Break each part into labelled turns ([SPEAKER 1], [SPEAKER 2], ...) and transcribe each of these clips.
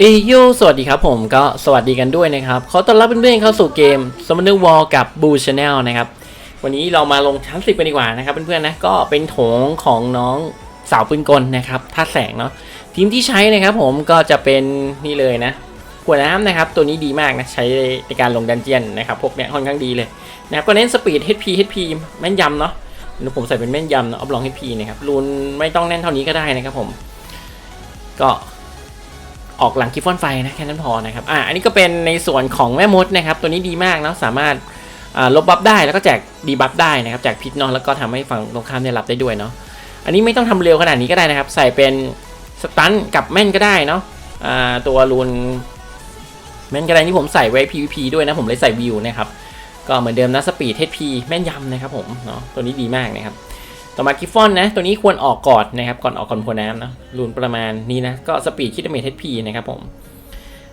[SPEAKER 1] เอยโยสวัสดีครับผมก็สวัสดีกันด้วยนะครับขอต้อนรับเพื่อนๆเข้าสู่เกม s u m m o n e r War กับ Boo Channel นะครับ วันนี้เรามาลงชั้นสิบกันดีกว่านะครับเพื่อนๆนะก็เป็นโถงของน้องสาวปืนกลนะครับท่าแสงเนาะทีมที่ใช้นะครับผมก็จะเป็นนี่เลยนะขวดน้ำนะครับตัวนี้ดีมากนะใช้ในการลงดันเจียนนะครับพวกเนี้ยค่อนข้างดีเลยนะครับก็เน้นสปีด HP HP แม่นยำเนาะผมใส่เป็นแม่นยำเนาะเอาลอง HP นะครับรูนไม่ต้องแน่นเท่านี้ก็ได้นะครับผม ก็ ออกหลังกิฟฟอนไฟนะแค่นั้นพอนะครับอ่าอันนี้ก็เป็นในส่วนของแม่มดนะครับ ตัวนี้ดีมากเนาะสามารถลบบัฟได้แล้วก็แจกดีบัฟได้นะครับแจกพิษเนาะแล้วก็ทำให้ฝั่งตรงข้ามได้รับได้ด้วยเนาะอันนี้ไม่ต้องทำเร็วขนาดนี้ก็ได้นะครับ ใส่เป็นสตันกับแม่นก็ได้เนาะอ่าตัวรูนแม่นก็ได้ที่ผมใส่ไว้ PVP ด้วยนะผมเลยใส่วิวนะครับก็เหมือนเดิมนะสปีด HP แม่นยำนะครับผมเนาะตัวนี้ดีมากนะครับ ต่อมากิฟฟอนนะ ตัวนี้ควรออกก่อนนะครับ ก่อนออกก่อนพรวน้ำนะรูนประมาณนี้นะ ก็สปีดคิดเมทเทพีนะครับผม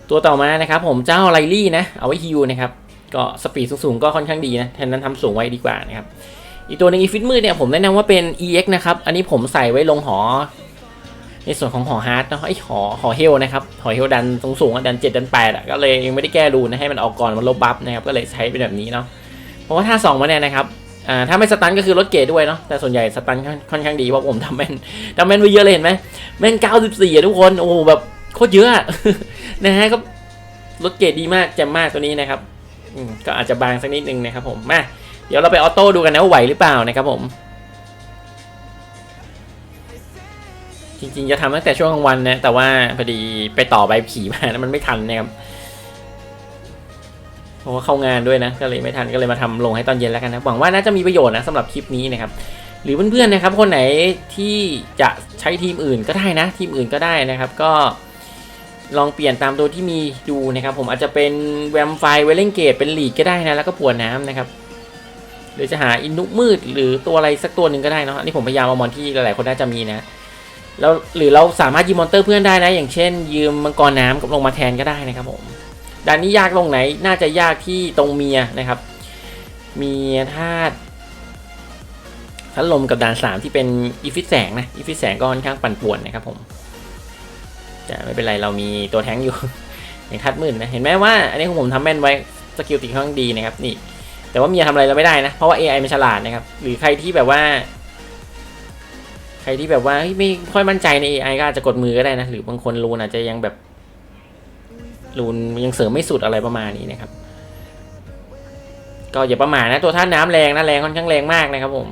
[SPEAKER 1] ตัวต่อมานะครับผมเจ้าไลลี่นะ เอาไว้ฮิวนะครับ ก็สปีดสูงๆก็ค่อนข้างดีนะแทนนั้นทำสูงไว้ดีกว่านะครับ อีกตัวหนึงอีฟิตมืดเนี่ยผมแนะนำว่าเป็น EX นะครับ อันนี้ผมใส่ไว้ลงหอ ในส่วนของหอฮาร์ดเนาะไอหอหอเฮลนะครับ หอเฮลดันสูงๆอะดันเจ็ดดันแปดอะ ก็เลยยังไม่ได้แก้รูนนะให้มันออกก่อนมันลบบัฟนะครับ ก็เลยใช้เป็นแบบนี้เนาะ เพราะว่าถ้าสองมาเนี่ยนะครับ อ่าถ้าไม่สตันก็คือลดเกรดด้วยเนาะแต่ส่วนใหญ่สตันค่อนค่อนข้างดีเพราะผมทำแม่นทำแม่นไปเยอะเลยเห็นไหมแม่น94อะทุกคนโอ้โหแบบโคตรเยอะนะฮะก็ลดเกรดดีมากแจ่มมากตัวนี้นะครับก็อาจจะบางสักนิดนึงนะครับผมมาเดี๋ยวเราไปออโต้ดูกันนะว่าไหวหรือเปล่านะครับผมจริงๆจะทำตั้งแต่ช่วงกลางวันนะแต่ว่าพอดีไปต่อใบผีมาแล้วมันไม่ทันนะครับ เพราะว่าเข้างานด้วยนะก็เลยไม่ทันก็เลยมาทำลงให้ตอนเย็นแล้วกันนะหวังว่าน่าจะมีประโยชน์นะสำหรับคลิปนี้นะครับหรือเพื่อนๆนะครับคนไหนที่จะใช้ทีมอื่นก็ได้นะ ทีมอื่นก็ได้นะครับ ก็ลองเปลี่ยนตามตัวที่มีดูนะครับ ผมอาจจะเป็นแวมไฟเวลเลนเกตเป็นหลีกก็ได้นะแล้วก็ปวดน้ำนะครับหรือจะหาอินุมืดหรือตัวอะไรสักตัวหนึ่งก็ได้เนาะอันนี้ผมพยายามเอามอนที่หลายๆคนน่าจะมีนะแล้วหรือเราสามารถยืมมอนเตอร์เพื่อนได้นะ อย่างเช่น ยืมมังกรน้ำกับลงมาแทนก็ได้นะครับผม ด่านนี้ยากตรงไหน น่าจะยากที่ตรงเมียนะครับ เมียธาตุพัดลมกับด่านสามที่เป็นอีฟิตแสงนะอีฟิตแสงก็ค่อนข้างปั่นป่วนนะครับผมจะไม่เป็นไรเรามีตัวแท้งอยู่ อย่างธาตุมืดนะ เห็นไหมว่า อันนี้ของผมทำแม่นไว้สกิลติดค่อนข้างดีนะครับนี่ แต่ว่าเมียทำอะไรเราไม่ได้นะ เพราะว่า AI มันฉลาดนะครับ หรือใครที่แบบว่า ใครที่แบบว่าไม่ค่อยมั่นใจใน AI ก็อาจจะกดมือก็ได้นะ หรือบางคนรูนอาจจะยังแบบ รูนยังเสริมไม่สุดอะไรประมาณนี้นะครับ ก็อย่าประมาทนะตัวท่าตุน้ำแรงนะแรงค่อนข้างแรงมากนะครับผม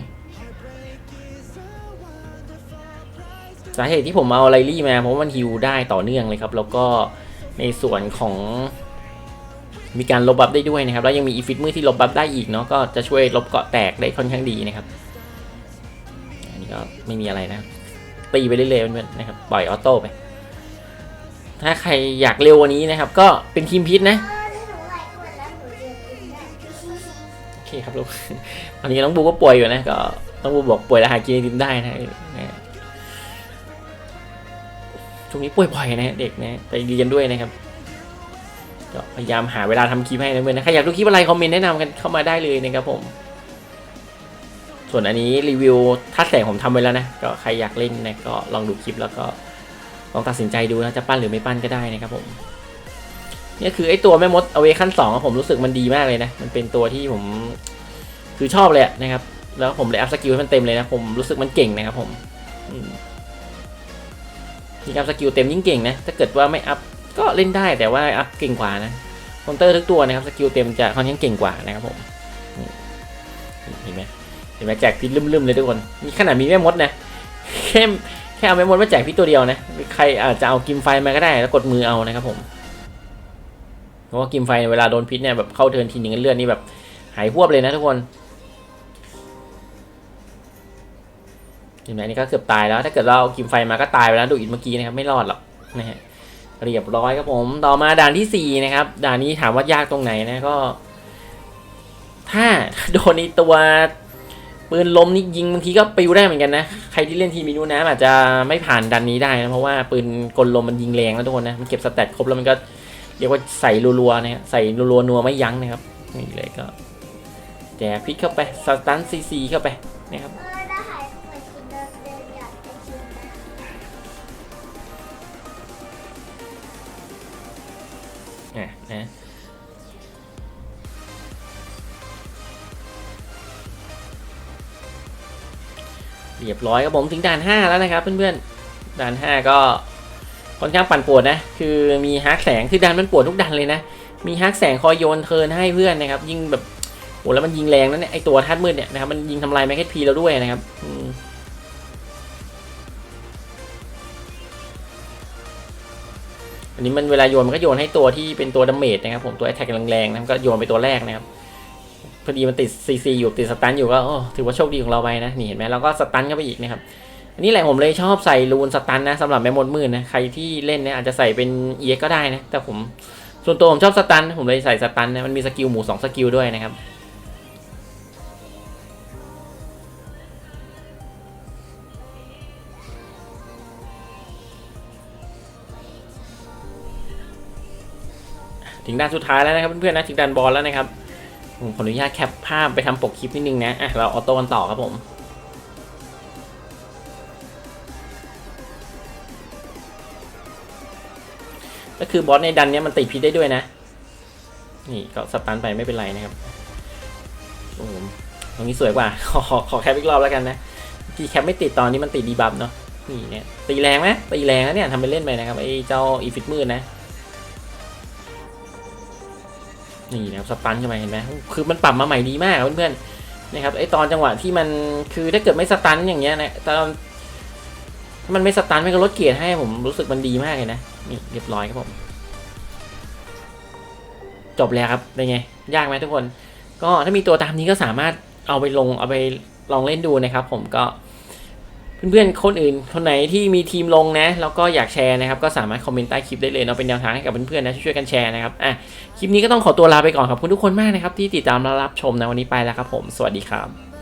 [SPEAKER 1] สาเหตุที่ผมเอาไลลี่มาเพราะว่ามันฮิวได้ต่อเนื่องเลยครับ แล้วก็ในส่วนของมีการลบบัฟได้ด้วยนะครับ แล้วยังมีอีฟิตมือที่ลบบัฟได้อีกเนาะก็จะช่วยลบเกาะแตกได้ค่อนข้างดีนะครับ อันนี้ก็ไม่มีอะไรนะตีไปเรื่อยๆนะครับปล่อยออโต้ไป ถ้าใครอยากเร็วกวันนี้นะครับ ก็เป็นทีมพิษนะโอเคครับลูกตอนนี้น้องบูก็ป่วยอยู่นะก็น้องบูบอกป่วยแล้วหากินไอติมได้นะนะช่วงนี้ป่วยบ่อยนะเด็กนะไปเรียนด้วยนะครับก็พยายามหาเวลาทำคลิปให้นะเพื่อนนะใครอยากดูคลิปอะไรคอมเมนต์แนะนำกันเข้ามาได้เลยนะครับผม ส่วนอันนี้รีวิวทัดแสงผมทำไว้แล้วนะก็ใครอยากเล่นนะก็ลองดูคลิปแล้วก็ ลองตัดสินใจดูนะจะปั้นหรือไม่ปั้นก็ได้นะครับผมเนี่ยคือไอตัวแม่มดเอาเวขั้นสองผมรู้สึกมันดีมากเลยนะ มันเป็นตัวที่ผมคือชอบเลยนะครับ แล้วผมเลยอัพสกิลให้มันเต็มเลยนะ ผมรู้สึกมันเก่งนะครับผมมยิ่งอัพสกิลเต็มยิ่งเก่งนะ ถ้าเกิดว่าไม่อัพก็เล่นได้แต่ว่าอัพเก่งกว่านะคอมเตอร์ทุกตัวนะครับสกิลเต็มจะค่อนข้างเก่งกว่านะครับผมเห็นไหมเห็นไหมแจกพิษลืมๆเลยทุกคน มีขนาดมีแม่มดนะแค่ ค่เอาแม่มดมาแจกพิษตัวเดียวนะ ใครอาจจะเอากิมไฟมาก็ได้ แล้วกดมือเอานะครับผมเพราะว่ากิมไฟเวลาโดนพิษเนี่ยแบบเข้าเทินทีหนึ่งเลือดนี่แบบหายหวบเลยนะทุกคนเห็นไหมนี่ก็เกือบตายแล้ว ถ้าเกิดเราเอากิมไฟมาก็ตายไปแล้วดูอิดเมื่อกี้นะครับไม่รอดหรอกนะฮะเรียบร้อยครับผม ต่อมาด่านที่สี่นะครับ ด่านนี้ถามว่ายากตรงไหนนะก็ ถ้าโดนในตัว ปืนลมนี่ยิงบางทีก็ปิวได้เหมือนกันนะ ใครที่เล่นทีมมินูน้ำอาจจะไม่ผ่านดันนี้ได้นะ เพราะว่าปืนกลลมมันยิงแรงนะทุกคนนะ มันเก็บสแตทครบแล้วมันก็เรียกว่าใส่รัวๆนะใส่รัวๆนัวไม่ยั้งนะครับนี่เลยก็แจกพิษเข้าไปสตันซีซีเข้าไปนะครับอะนะ เรียบร้อยครับผมถึงด่าน 5 แล้วนะครับ เพื่อนๆด่าน 5 ก็ค่อนข้างปั่นป่วนนะ คือมีฮาร์กแสงคือด่านมันป่วนทุกด่านเลยนะ มีฮาร์กแสงคอยโยนเทินให้เพื่อนนะครับ ยิงแบบโหแล้วมันยิงแรงนะเนี่ยไอตัวทัดมืดเนี่ยนะครับมันยิงทำลายแมคเก็ตพีเราด้วยนะครับอันนี้มันเวลาโยนมันก็โยนให้ตัวที่เป็นตัวดาเมจนะครับผมตัวแอตแทกแรงๆนะก็โยนไปตัวแรกนะครับ พอดีมันติดซีซีอยู่ติดสตันอยู่ก็โอ้ถือว่าโชคดีของเราไปนะนี่เห็นไหมเราก็สตันเข้าไปอีกนะครับอันนี้แหละผมเลยชอบใส่รูนสตันนะสำหรับแม่มดมืดนะใครที่เล่นเนี่ยอาจจะใส่เป็นเอ็กก็ได้นะแต่ผมส่วนตัวผมชอบสตันผมเลยใส่สตันนะมันมีสกิลหมู2สกิลด้วยนะครับถึงด้านสุดท้ายแล้วนะครับเพื่อนๆนะถึงด้านบอลแล้วนะครับ ผมขออนุญาตแคปภาพไปทำปกคลิปนิดนึงนะ อะ เราออโต้กันต่อครับผมก็คือบอสในดันเนี้ยมันติดพิษได้ด้วยนะ นี่ก็สตันไปไม่เป็นไรนะครับโอ้โหตรงนี้สวยกว่าขอขอขอแคปอีกรอบแล้วกันนะที่แคปไม่ติดตอนนี้มันติดดีบัฟเนาะนี่เนี่ยตีแรงไหมตีแรงนะเนี่ยทำไปเล่นไปนะครับไอ้เจ้าอีฟิตมืดนะ นี่นะครับสตันขึ้นมาเห็นไหมคือมันปรับมาใหม่ดีมากเพื่อนๆนะครับไอตอนจังหวะที่มันคือถ้าเกิดไม่สตันอย่างเงี้ยนะตอนถ้ามันไม่สตันไม่ก็ลดเกียร์ให้ผมรู้สึกมันดีมากเลยนะนี่เรียบร้อยครับผม จบแล้วครับเป็นไง ยากไหมทุกคน ก็ถ้ามีตัวตามนี้ก็สามารถเอาไปลงเอาไปลองเล่นดูนะครับ ผมก็ เพื่อนๆคนอื่นคนไหนที่มีทีมลงนะแล้วก็อยากแชร์นะครับก็สามารถคอมเมนต์ใต้คลิปได้เลยเนาะเป็นแนวทางให้กับเพื่อนๆนะช่วยๆกันแชร์นะครับอะคลิปนี้ก็ต้องขอตัวลาไปก่อนขอบคุณทุกคนมากนะครับที่ติดตามและรับชมนะวันนี้ไปแล้วครับผม สวัสดีครับ